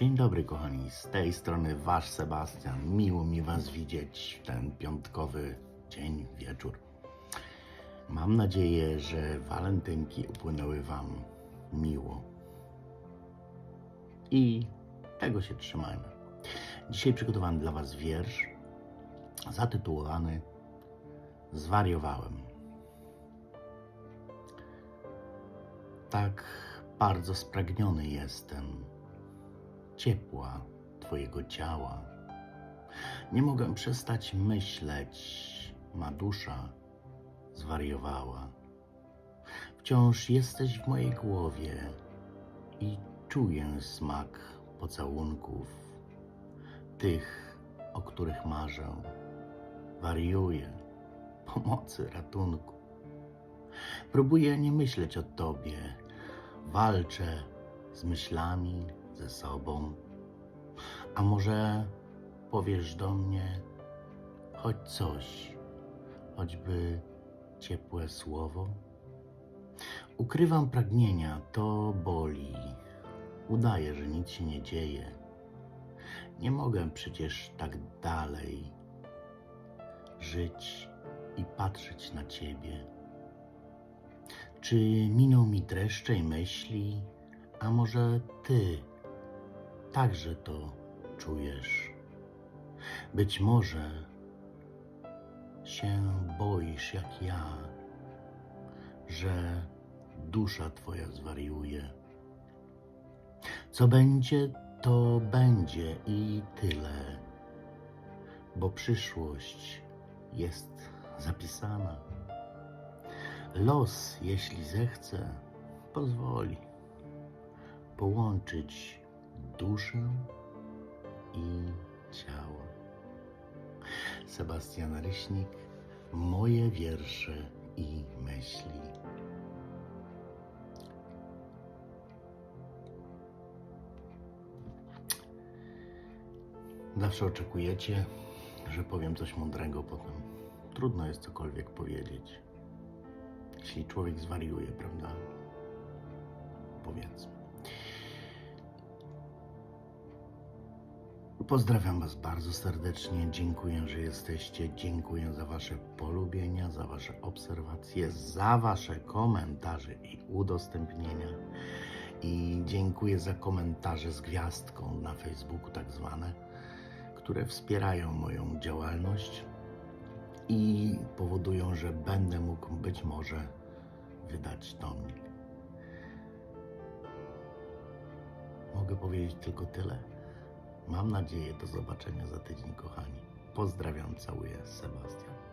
Dzień dobry, kochani. Z tej strony Wasz Sebastian. Miło mi Was widzieć w ten piątkowy dzień, wieczór. Mam nadzieję, że walentynki upłynęły Wam miło. I tego się trzymajmy. Dzisiaj przygotowałem dla Was wiersz zatytułowany Zwariowałem. Tak bardzo spragniony jestem ciepła Twojego ciała. Nie mogę przestać myśleć, ma dusza zwariowała. Wciąż jesteś w mojej głowie i czuję smak pocałunków, tych, o których marzę. Wariuję, pomocy, ratunku. Próbuję nie myśleć o Tobie, walczę z myślami, ze sobą. A może powiesz do mnie choć coś, choćby ciepłe słowo? Ukrywam pragnienia, to boli. Udaję, że nic się nie dzieje. Nie mogę przecież tak dalej żyć i patrzeć na ciebie. Czy miną mi dreszcze i myśli, a może ty także to czujesz? Być może się boisz jak ja, że dusza twoja zwariuje. Co będzie, to będzie i tyle, bo przyszłość jest zapisana. Los, jeśli zechce, pozwoli połączyć duszę i ciało. Sebastian Ryśnik, moje wiersze i myśli. Zawsze oczekujecie, że powiem coś mądrego potem. Trudno jest cokolwiek powiedzieć. Jeśli człowiek zwariuje, prawda? Powiedzmy. Pozdrawiam Was bardzo serdecznie. Dziękuję, że jesteście. Dziękuję za Wasze polubienia, za Wasze obserwacje, za Wasze komentarze i udostępnienia. I dziękuję za komentarze z gwiazdką na Facebooku, tak zwane, które wspierają moją działalność i powodują, że będę mógł być może wydać tomik. Mogę powiedzieć tylko tyle. Mam nadzieję do zobaczenia za tydzień, kochani. Pozdrawiam, całuję, Sebastian.